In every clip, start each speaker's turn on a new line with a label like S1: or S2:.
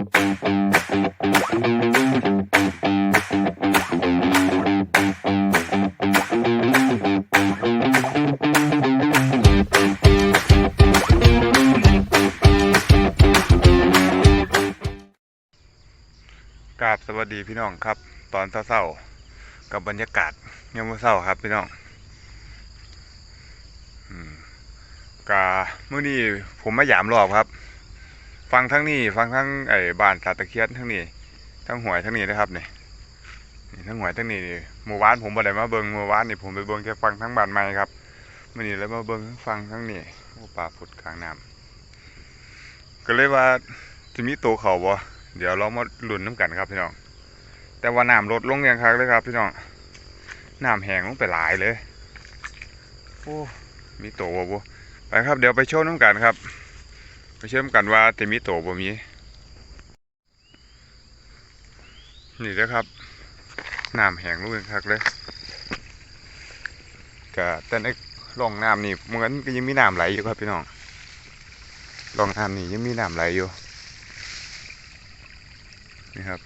S1: กราบสวัสดีพี่น้องครับ ตอนเศร้าๆกับบรรยากาศยามมื้อเศร้าครับพี่น้องกาเมื่อนี้ผมมาหยามรอบครับ ฟังทั้งนี้ฟังทั้งไอ้บ้านสาตะเคียนทั้งนี้ทั้งหวยทั้งนี้นะครับเนี่นี่ทั้งหวยทั้งนี้นี่เมื่อวานผมบ่ได้มาเบิ่งเมื่อวานนี่ผมไปเบิ่งแค่ฟังทั้งบ้านใหม่ครับมื่อนี้เลยมาเบิ่งฟังทั้งนี้โอ้ป่าผุดกลางน้ำก็เลยว่าจะมีตัวเขาบ่เดี๋ยวเรามาลุ้นน้ำกันครับพี่น้องแต่ว่าน้ำลดลงอย่างคักเลยครับ พี่น้องน้ำแห้งลงไปหลายเลยโอ้มีตบ่บ่ไปครับ เดี๋ยวไปโชว์น้ำกันครับ ไปเชื่อมกันว่าจะมีโตบ่มีนี่นะครับน้ำแห้งลงอย่างคักเลยก็แต่ในร่องน้ำนี่เหมือนก็ยังมีน้ำไหลอยู่ครับพี่น้องร่องน้ำนี่ยังมีน้ำไหลอยู่นี่ครับ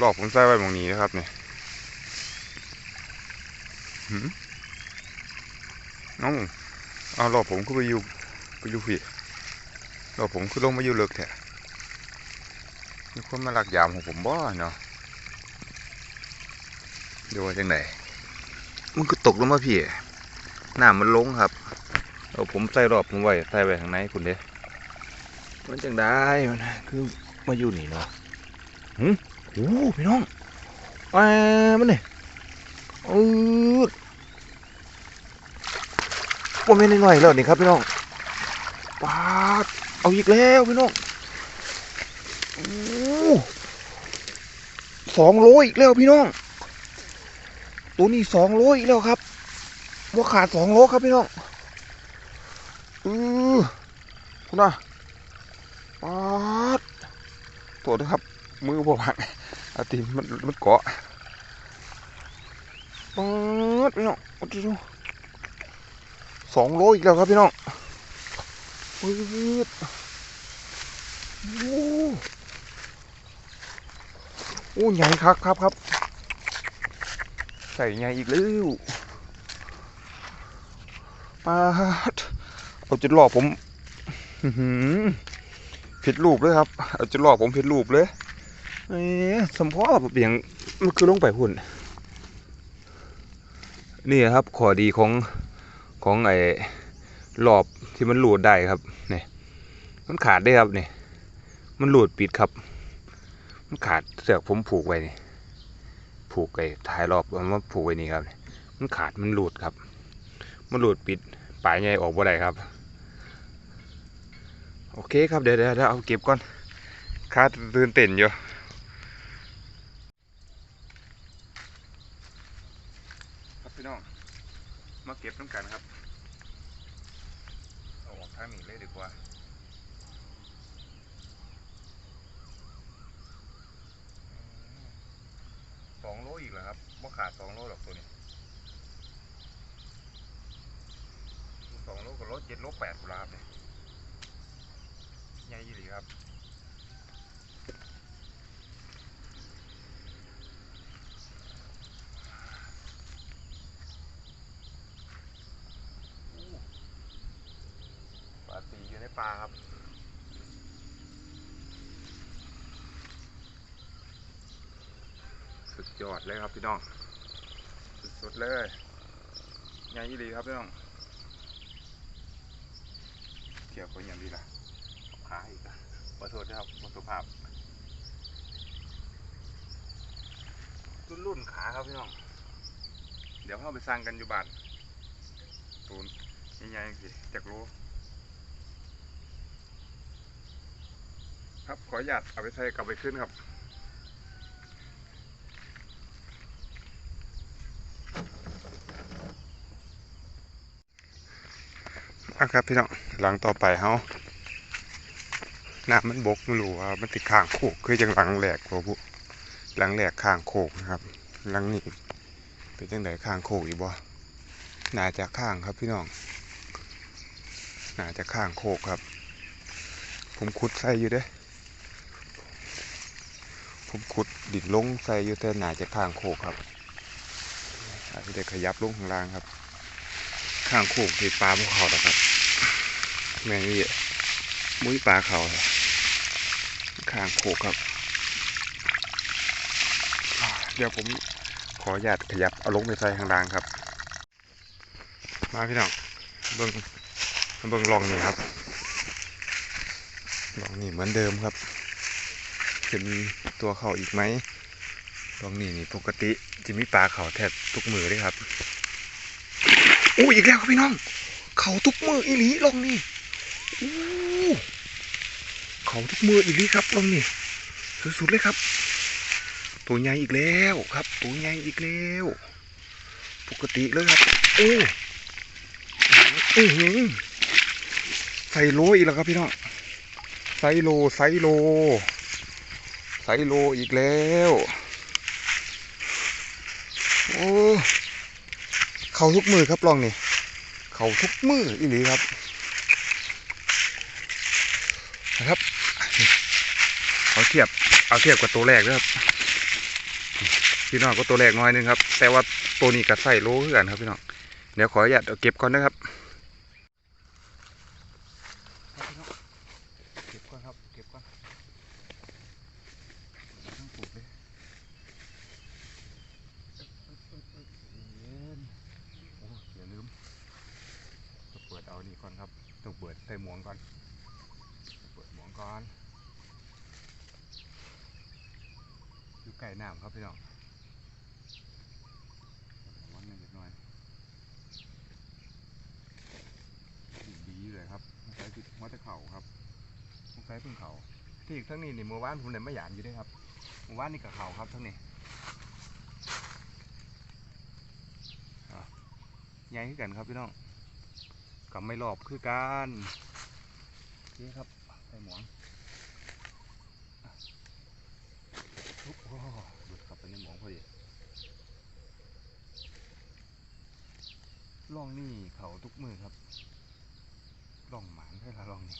S1: รอบผมใส่ไว้ตรงนี้นะครับเนี่ยน้องเอารอบผมก็ไปอยู่ไปอยู่ผิด รอบผมคือลงมาอยู่เลิกแท้มีคนมาลักยามของผมบ่เนาะดูว่าจังไหนมันก็ตกลงมาพี่หน้ำมันลงครับเอาผมใส่รอบผมไว้ใส่ไว้ข้างในคุณเด้มันจังได้มันคือมาอยู่นี่เนาะโอ้พี่น้องแหมมันนี่เออโมเมนต์หน่อยแล้วนี่ครับพี่น้องปาด เอาอีกแล้วพี่น้องโอ้สองโลอีกแล้วพี่น้อง ตัวนี้สองโลอีกแล้วครับว่าขาดสองโลครับพี่น้องเออคุณน่ะปาดตัวนะครับ มือผมหักอาตีนมันมันเกาะป๊ดพี่น้องโอ้โหสองโลอีกแล้วครับพี่น้อง ปืดโอ้โอ้ใหญ่ครับครับครับ ใส่ใหญ่อีกแล้วปาดเอาจะหลอกผมผิดรูปเลยครับ เอาจะหลอกผมผิดรูปเลยเอ๊ะสมพอแบบอย่างมันคือลงไปหุ่น นี่ครับข้อดีของของไอ รอบที่มันหลูดได้ครับนี่มันขาดได้ครับนี่มันหลูดปิดครับ มันขาดเสือกผมผูกไว้นี่ผูกไอ้ท้ายรอบมันมาผูกไว้นี่ครับ มันขาดมันหลุดครับ มันหลุดปิดปลายไงออกบ่ได้ครับ โอเคครับเดี๋ยวเดี๋ยวเดี๋ยวเอาเก็บก่อนคาตื่นเต้นอยู่ครับพี่น้องมาเก็บน้ำกันครับ ออกทางนี้เลยดีกว่าสองโลอีกเหรอครับว่าขาดสองโลหรอกตัวนี้สองโลกับโลเจ็ดโลแปดกุหลาบเนี่ยใหญ่ยี่หลีครับ ปลาตีอยู่ในปลาครับ สุดยอดเลยครับพี่น้อง สุดๆเลยใหญ่ยี่ดีครับพี่น้องเกี่ยวกับอย่างดีล่ะขาอีกอะขอโทษนะครับขอสุภาพ รุ่นรุ่นขาครับพี่น้อง เดี๋ยวเข้าไปสร้างกันอยู่บ้านตูนใหญ่ๆสิจากรู้ ครับขออนุญาตเอาไปใส่กลับไปขึ้นครับอะครับพี่น้องหลังต่อไปเฮาน้ำมันบกไม่รู้ว่ามันติดข้างโคกคือจังหลังแหลกบ่ผู้หลังแหลกข้างโคกนะครับ หลังนี้เป็นจังไดข้างโคกอีกบ่หนาจะข้างครับพี่น้องหนาจะข้างโคกครับ ผมขุดใส่อยู่เด้ ผมขุดดินลงใส่อยู่แต่หนาจะข้างโคกครับอาจจะได้ขยับลงข้างล่างครับ ข้างโคกที่ปลาพวกเขาดอครับ แมงนี่มุ้ยปลาเขาข้างโคกครับ เดี๋ยวผมขออนุญาตขยับเอาลงไปใส่ข้างล่างครับ มาพี่น้องเบิ้งเบิ้งลองนี่ครับลองนี่เหมือนเดิมครับ จะมีตัวเขาอีกไหมลองนี่นี่ปกติจะมีปลาเขาแทบทุกมือเลยครับอู้อีกแล้วครับพี่น้อง เขาทุกมืออีหลีลองนี่อู้เขาทุกมืออีหลีครับลองนี่สุดๆเลยครับ ตัวใหญ่อีกแล้วครับ ตัวใหญ่อีกแล้ว ปกติเลยครับโอ้อื้อหือใส่โลอีกแล้วครับพี่น้องไซโลไซโล ไซโลอีกแล้วโอ้เขาทุกมือครับลองนี่เขาทุกมืออีหลีครับนะครับเอาเทียบเอาเทียบกับตัวแรกด้วยครับพี่น้องก็ตัวแรกน้อยนึงครับ แต่ว่าตัวนี้ก็ใส่โลเพื่อนครับพี่น้องเดี๋ยวขออนุญาตเก็บก่อนนะครับ เก็บก่อนครับ เก็บก่อนทั้งปลูกเลยเย็นโอ้อย่าลืมต้อง เปิดเอานี่ก่อนครับต้องเปิดใส่หมวงก่อน เปิดหมวงก่อน อยู่ใกล้น้ำครับพี่น้องวันหนึงเล็กน้อยดีเลยครับสงสัยติดหัตะเข่าครับสงสัยเพิ่งเขาที่อีกทั้งนี้นี่เมื่อวานผมเลยไม่หยานอยู่ด้วยครับเมื่อวานนี่กับเขาครับทั้งนี้ใหญ่ขึ้นกันครับพี่น้อง กับไม่รอบคือกันนี่ครับใส่หมวงอะทุบโอ้โหลุดข้าไปในหมวงพอดีล่องนี่เขาทุกมือครับล่องหมานใช่ละล่องนี่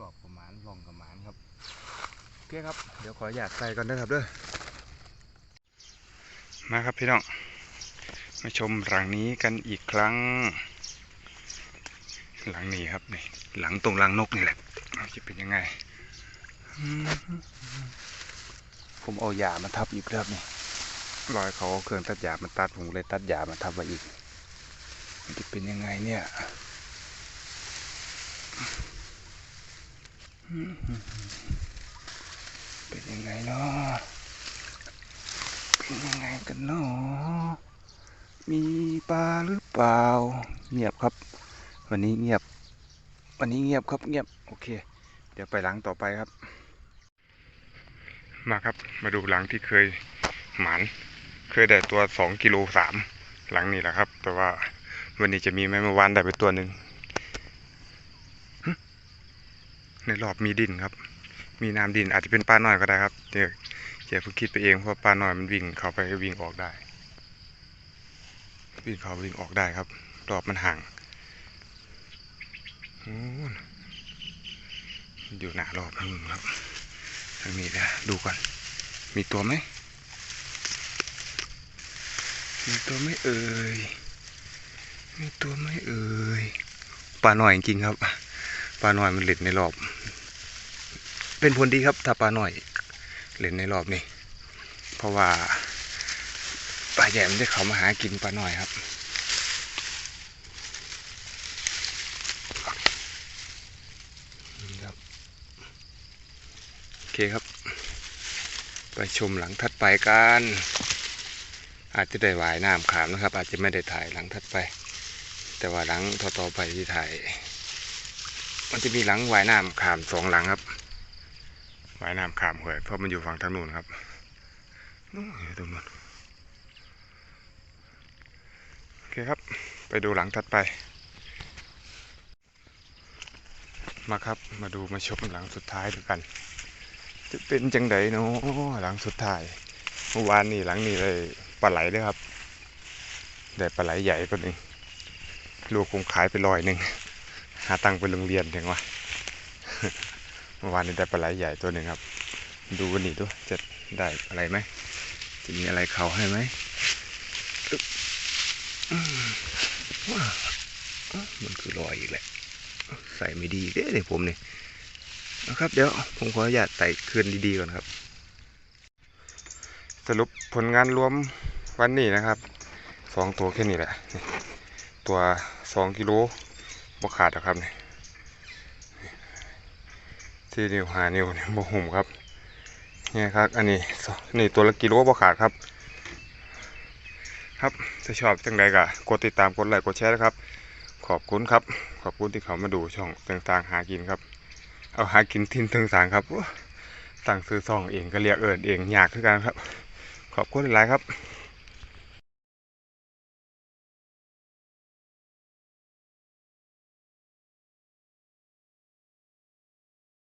S1: รอบประมาณล่องกับหมานครับโอเคครับ เดี๋ยวขออยากใส่ก่อนนะครับเด้อมาครับพี่น้องมาชมหลังนี้กันอีกครั้ง หลังนี้ครับนี่หลังตรงรังนกนี่แหละจะเป็นยังไงอืมผมเอาหญ้ามาทับอีกแล้วนี่รอยเขาเอาเครื่องตัดหญ้ามาตัดผมเลยตัดหญ้ามาทับไว้อีกมันจะเป็นยังไงเนี่ยเป็นยังไงเนาะเป็นยังไงกันเนาะมีปลาหรือเปล่าเงียบครับ วันนี้เงียบ วันนี้เงียบครับเงียบ โอเค เดี๋ยวไปหลังต่อไปครับ มาครับ มาดูหลังที่เคยหมัน เคยได้ตัวสองกิโลสามหลังนี้แหละครับ แต่ว่าวันนี้จะมีไหมเมื่อวานได้ไปตัวหนึ่งในรอบมีดินครับ มีน้ำดินอาจจะเป็นปลาหน่อยก็ได้ครับเดี๋ยวเดี๋ยวผมคิดไปเองเพราะปลาหน่อยมันวิ่งเข้าไปวิ่งออกได้ วิ่งเข้าวิ่งออกได้ครับ รอบมันห่าง อยู่หน้ารอบทางนู้นครับทางนี้นะดูก่อน มีตัวไหม มีตัวไม่เอ่ย มีตัวไม่เอ่ย ปลาหน่อยจริงครับ ปลาหน่อยมันเล่นในรอบ เป็นผลดีครับถ้าปลาหน่อยเล่นในรอบนี้ เพราะว่าปลาใหญ่มันได้เขามาหากินปลาหน่อยครับ นี่ครับ โอ เคครับ ไปชมหลังถัดไปกันอาจจะได้วายน้ำขามนะครับ อาจจะไม่ได้ถ่ายหลังถัดไป แต่ว่าหลังต่อๆไปที่ถ่าย มันจะมีหลังวายน้ำขามสองหลังครับวายน้ำขามหวยเพราะมันอยู่ฝั่งทางนู้นครับนู้นอยู่ตรงนู้นโอเคครับ ไปดูหลังถัดไป มาครับมาดูมาชมหลังสุดท้ายดูกัน จะเป็นจังไดเนาะหลังสุดท้ายเมื่อวานนี่หลังนี้เลยปลาไหลด้วยครับ ได้ปลาไหลใหญ่ตัวหนึ่งลูกคงขายไปลอยหนึ่งหาตังค์ไปโรงเรียนถึงวะเมื่อวานนี้ได้ปลาไหลใหญ่ตัวหนึ่งครับ ดูวันนี้ดูจะได้อะไรไหมจะมีอะไรเขาให้ไหมมันคือรอยอีกแหละ ใส่ไม่ดีเด้เลยผมเนี่ย นะครับ เดี๋ยวผมขออนุญาตใส่คืนดีๆก่อนครับ สรุปผลงานรวมวันนี้นะครับสองตัวแค่นี้แหละ ตัวสองกิโลบ่ขาดหรอกครับนี่ที่นิ้วหานิ้วนี่บ่หุ่มครับเนี่ยครับ อันนี้องนี่ตัวละกิโลบ่ขาดครับ ครับถ้าชอบจังใดก็กดติดตามกดไลค์กดแชร์นะครับ ขอบคุณครับ ขอบคุณที่เขามาดูช่องต่างๆหากินครับ เอาหากินทินต่างครับสั่งซื้อซองเองก็เรียกเอิญเองอยากคือกันครับ ขอบคุณหลายครับ